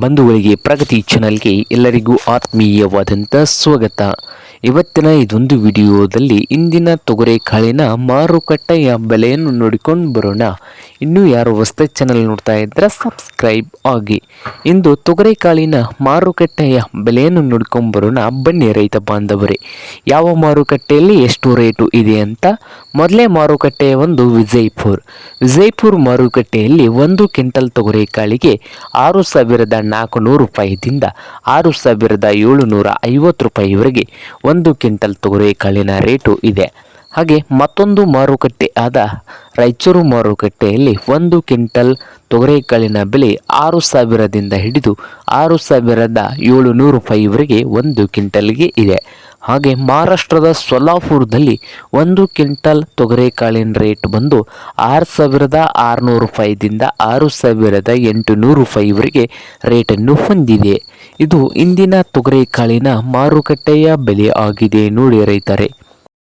ಬಂಧುಗಳಿಗೆ ಪ್ರಗತಿ ಚಾನಲ್ಗೆ ಎಲ್ಲರಿಗೂ ಆತ್ಮೀಯವಾದಂಥ ಸ್ವಾಗತ. ಇವತ್ತಿನ ಇದೊಂದು ವಿಡಿಯೋದಲ್ಲಿ ಇಂದಿನ ತೊಗರೆ ಕಾಳಿನ ಮಾರುಕಟ್ಟೆಯ ಬೆಲೆಯನ್ನು ನೋಡಿಕೊಂಡು ಬರೋಣ. ಇನ್ನೂ ಯಾರು ಹೊಸ ಚಾನಲ್ ನೋಡ್ತಾ ಇದ್ರೆ ಸಬ್ಸ್ಕ್ರೈಬ್ ಆಗಿ. ಇಂದು ತೊಗರೆ ಕಾಳಿನ ಮಾರುಕಟ್ಟೆಯ ಬೆಲೆಯನ್ನು ನೋಡ್ಕೊಂಡು ಬರೋಣ. ಬನ್ನಿ ರೈತ ಬಾಂಧವರೇ, ಯಾವ ಮಾರುಕಟ್ಟೆಯಲ್ಲಿ ಎಷ್ಟು ರೇಟು ಇದೆ ಅಂತ. ಮೊದಲೇ ಮಾರುಕಟ್ಟೆಯ ಒಂದು ವಿಜಯಪುರ್. ವಿಜಯಪುರ್ ಮಾರುಕಟ್ಟೆಯಲ್ಲಿ ಒಂದು ಕ್ವಿಂಟಲ್ ತೊಗರೆ ಕಾಳಿಗೆ ಆರು ಸಾವಿರದ ನಾಲ್ಕುನೂರು ರೂಪಾಯಿದಿಂದ ಆರು ಸಾವಿರದ ಏಳುನೂರ ಐವತ್ತು ರೂಪಾಯಿವರೆಗೆ ಒಂದು ಕ್ವಿಂಟಲ್ ತೊಗರಿ ಕಾಳಿನ ರೇಟು ಇದೆ. ಹಾಗೆ ಮತ್ತೊಂದು ಮಾರುಕಟ್ಟೆ ಆದ ರಾಯಚೂರು ಮಾರುಕಟ್ಟೆಯಲ್ಲಿ ಒಂದು ಕ್ವಿಂಟಲ್ ತೊಗರಿಕಾಳಿನ ಬೆಲೆ ಆರು ಸಾವಿರದಿಂದ ಹಿಡಿದು ಆರು ಸಾವಿರದ ಏಳುನೂರು ರೂಪಾಯಿವರೆಗೆ ಒಂದು ಕ್ವಿಂಟಲ್ಗೆ ಇದೆ. ಹಾಗೆ ಮಹಾರಾಷ್ಟ್ರದ ಸೊಲ್ಲಾಪುರದಲ್ಲಿ ಒಂದು ಕ್ವಿಂಟಲ್ ತೊಗರೆಕಾಳಿನ ರೇಟ್ ಬಂದು ಆರು ಸಾವಿರದ ಆರುನೂರು ರೂಪಾಯಿದಿಂದ ಆರು ಸಾವಿರದ ಎಂಟುನೂರು ರೂಪಾಯಿವರೆಗೆ ರೇಟನ್ನು ಹೊಂದಿದೆ. ಇದು ಇಂದಿನ ತೊಗರೆಕಾಳಿನ ಮಾರುಕಟ್ಟೆಯ ಬೆಲೆ ಆಗಿದೆ, ನೋಡಿ ರೈತರೆ.